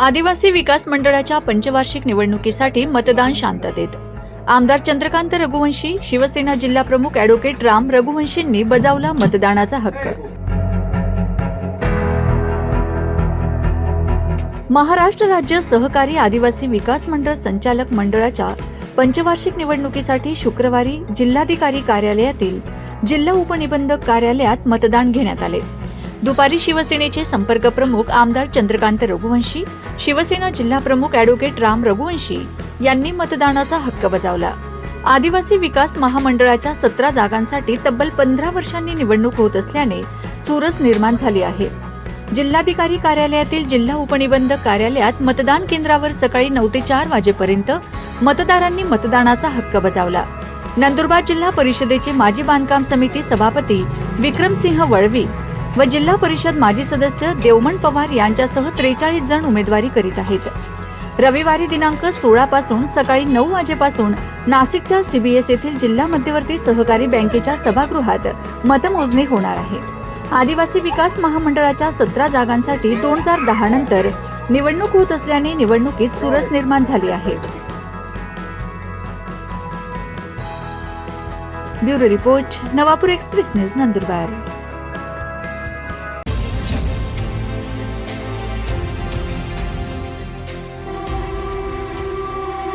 आदिवासी विकास मंडळाच्या पंचवार्षिक निवडणुकीसाठी मतदान शांततेत. आमदार चंद्रकांत रघुवंशी शिवसेना जिल्हा प्रमुख अॅडव्होकेट राम रघुवंशींनी बजावला मतदानाचा हक्क. महाराष्ट्र राज्य सहकारी आदिवासी विकास मंडळ संचालक मंडळाच्या पंचवार्षिक निवडणुकीसाठी शुक्रवारी जिल्हाधिकारी कार्यालयातील जिल्हा उपनिबंधक कार्यालयात मतदान घेण्यात आले. दुपारी शिवसेनेचे संपर्क प्रमुख आमदार चंद्रकांत रघुवंशी शिवसेना जिल्हा प्रमुख अॅडव्होकेट राम रघुवंशी यांनी मतदानाचा हक्क बजावला. आदिवासी विकास महामंडळाच्या सतरा जागांसाठी तब्बल पंधरा वर्षांनी निवडणूक होत असल्याने चुरस निर्माण झाली आहे. जिल्हाधिकारी कार्यालयातील जिल्हा उपनिबंधक कार्यालयात मतदान केंद्रावर सकाळी नऊ ते चार वाजेपर्यंत मतदारांनी मतदानाचा हक्क बजावला. नंदुरबार जिल्हा परिषदेचे माजी बांधकाम समिती सभापती विक्रमसिंह वळवी व जिल्हा परिषद माजी सदस्य देवमन पवार यांच्यासह त्रेचाळीस जण उमेदवारी करीत आहेत. रविवारी दिनांक सोळा पासून सकाळी नऊ वाजेपासून नाशिकच्या सीबीएस येथील जिल्हा मध्यवर्ती सहकारी बँकेच्या सभागृहात मतमोजणी होणार आहे. आदिवासी विकास महामंडळाच्या सतरा जागांसाठी दोन हजार दहा नंतर निवडणूक होत असल्याने निवडणुकीत चुरस निर्माण झाली आहे. Bureau report Navapur express news Nandurbar.